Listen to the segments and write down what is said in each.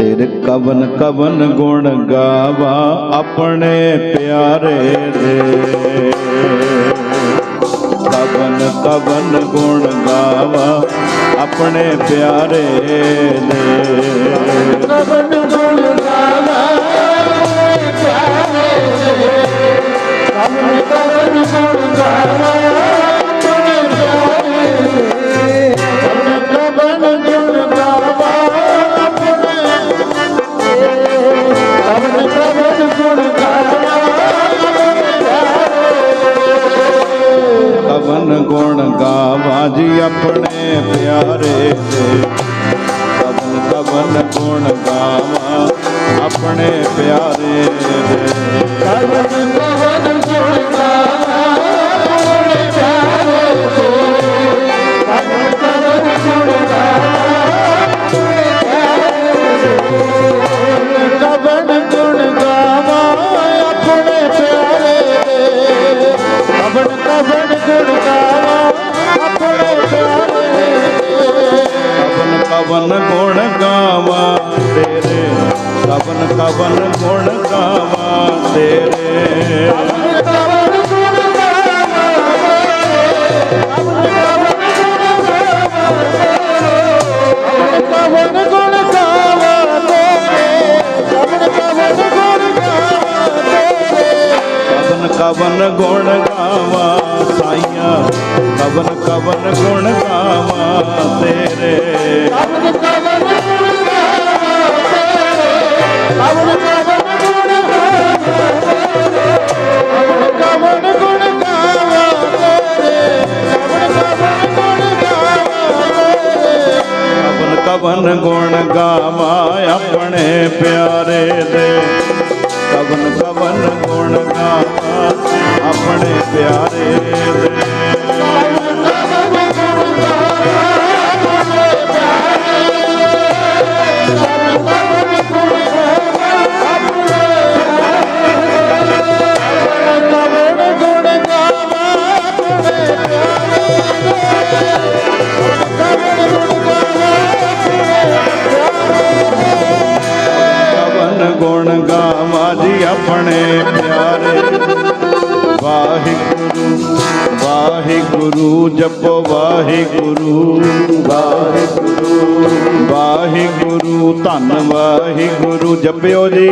ਤੇਰੇ ਕਵਨ ਕਵਨ ਗੁਣ ਗਾਵਾ ਆਪਣੇ ਪਿਆਰੇ ਦੇ। ਕਵਨ ਕਵਨ ਗੁਣ ਗਾਵਾ ਆਪਣੇ ਪਿਆਰੇ ਦੇ। ਕਵਨ ਗੁਣ ਗਾਵਾ ਪਿਆਰੇ ਕਵਨ ਕਵਨ ਗੁਣ ਗਾਵਾ ਜੀ ਆਪਣੇ ਪਿਆਰੇ ਦੇ ਕਵਨ ਕਵਨ ਗੁਣ ਗਾਵਾ ਆਪਣੇ ਪਿਆਰੇ ਦੇ ਕਵਨ ਕਵਨ ਗੁਣ ਗਾਵਾ ਤੇਰੇ। ਕਵਨ ਕਵਨ ਗੁਣ ਗਾਵਾ ਤੇਰੇ। ਗੁਣ ਗਾਵਾ ਕਵਨ ਗੁਣ ਗਾਵਾ ਤੇਰੇ ਕਵਨ ਕਵਨ ਗੁਣ ਗਾਵਾ ਤੇਰੇ ਕਵਨ ਕਵਨ ਗੁਣ ਗਾਵਾ ਸਾਈਆਂ। ਕਵਨ ਕਵਨ ਗੁਣ ਗਾਵਾ ਕਵਨ ਕਵਨ ਗੁਣ ਗਾਵਾ ਆਪਣੇ ਪਿਆਰੇ ਦੇ। ਕਵਨ ਕਵਨ ਗੁਣ ਗਾਵਾ ਆਪਣੇ ਪਿਆਰੇ ਦੇ। ਗੁਣ ਗਾਵਾ ਜੀ ਆਪਣੇ ਪਿਆਰੇ। ਵਾਹਿਗੁਰੂ ਵਾਹਿਗੁਰੂ, ਜਪੋ ਵਾਹਿਗੁਰੂ ਵਾਹਿਗੁਰੂ ਵਾਹਿਗੁਰੂ, ਧੰਨ ਵਾਹਿਗੁਰੂ, ਜਪਿਓ ਜੀ।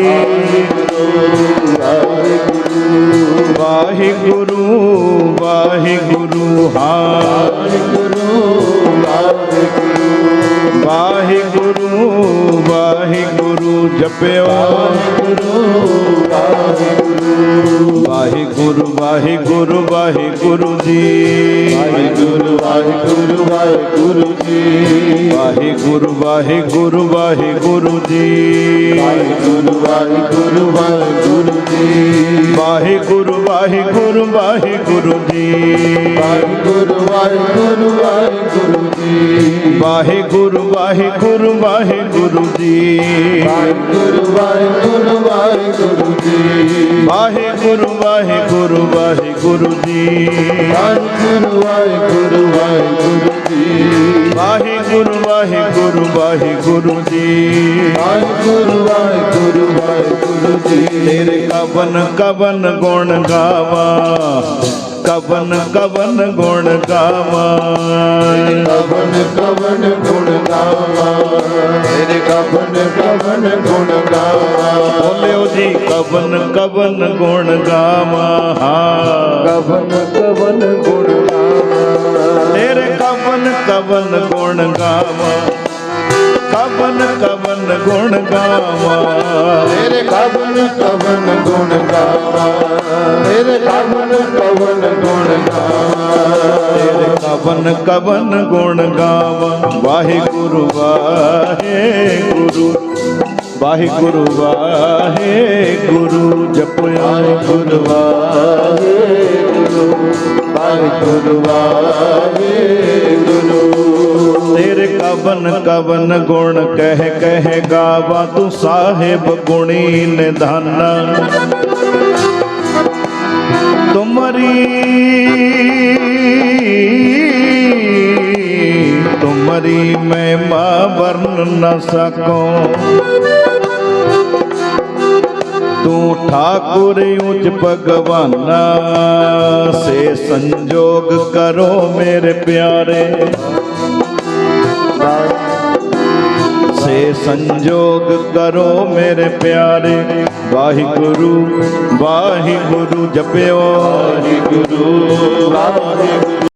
ਵਾਹਿਗੁਰੂ ਵਾਹਿਗੁਰੂ, ਹਾਂ। ਵਾਹਿਗੁਰੂ ਵਾਹਿਗੁਰੂ। ਜਪਿਓ। ਵਾਹਿਗੁਰੂ ਵਾਹਿਗੁਰੂ ਵਾਹਿਗੁਰੂ ਜੀ। ਵਾਹਿਗੁਰੂ ਵਾਹਿਗੁਰੂ ਵਾਹਿਗੁਰੂ ਜੀ। ਵਾਹਿਗੁਰੂ ਵਾਹਿਗੁਰੂ ਵਾਹਿਗੁਰੂ ਜੀ। ਵਾਹਿਗੁਰੂ ਵਾਹਿਗੁਰੂ ਵਾਹਿਗੁਰੂ ਜੀ। ਵਾਹਿਗੁਰੂ ਵਾਹਿਗੁਰੂ ਵਾਹਿਗੁਰੂ ਜੀ। ਵਾਹਿਗੁਰੂ ਵਾਹਿਗੁਰੂ ਵਾਹਿਗੁਰੂ ਜੀ ਵਾਹਿਗੁਰੂ ਵਾਹਿਗੁਰੂ ਵਾਹਿਗੁਰੂ ਜੀ। ਵਾਹਿਗੁਰੂ ਵਾਹਿਗੁਰੂ ਵਾਹਿਗੁਰੂ ਜੀ। ਵਾਹਿਗੁਰੂ ਵਾਹਿਗੁਰੂ ਵਾਹਿਗੁਰੂ ਜੀ। ਵਾਹਿਗੁਰੂ ਵਾਹਿਗੁਰੂ ਵਾਹਿਗੁਰੂ ਜੀ। ਵਾਹਿਗੁਰੂ ਵਾਹਿਗੁਰੂ ਵਾਹਿਗੁਰੂ ਜੀ। ਵਾਹਿਗੁਰੂ ਵਾਹਿਗੁਰੂ ਵਾਹਿਗੁਰੂ ਜੀ। ਤੇਰੇ ਕਵਨ ਕਵਨ ਗੁਣ ਗਾਵਾ। ਕਵਨ ਕਵਨ ਗੁਣ ਗਾਵਾ। ਕਵਨ ਕਵਨ ਗੁਣ ਗਾਵਾ। ਤੇਰੇ ਕਵਨ ਕਵਨ ਗੁਣ ਗਾਵਾ। ਬੋਲਿਓ ਜੀ ਕਵਨ ਕਵਨ ਗੁਣ ਗਾਵਾ। ਹਾਂ ਕਵਨ ਕਵਨ ਗੁਣ ਗਾਵਾ। ਤੇਰੇ ਕਵਨ ਕਵਨ ਗੁਣ ਗਾਵਾ। ਕਵਨ ਕਵਨ ਗੁਣ ਗਾਵਾ। ਤੇਰੇ ਕਵਨ ਕਵਨ ਗੁਣ ਗਾਵਾ। ਤੇਰੇ ਕਵਨ ਕਵਨ ਗੁਣ ਗਾਵਾ। ਤੇਰੇ ਕਵਨ ਕਵਨ ਗੁਣ ਗਾਵਾ। ਵਾਹਿਗੁਰੂ ਵਾਹਿਗੁਰੂ। ਵਾਹਿਗੁਰੂ ਵਾਹਿਗੁਰੂ ਜਪਿਆ ਵਾਹਿਗੁਰੂ ਵਾਹਿਗੁਰੂ ਵਾਹਿਗੁਰੂ। ਵਾਹਿਗੁਰੂ सावन गुण कह कह गावा, तू साहेब गुणी निधन। तुमरी तुमरी तुम्हारी महिमा वर्ण न सको। तू ठाकुर उच भगवाना, से संजोग करो मेरे प्यारे। ਮੇਰੇ ਸੰਜੋਗ ਕਰੋ ਮੇਰੇ ਪਿਆਰੇ। ਵਾਹਿਗੁਰੂ ਵਾਹਿਗੁਰੂ ਜਪਿਓ। ਵਾਹਿਗੁਰੂ ਵਾਹਿਗੁਰੂ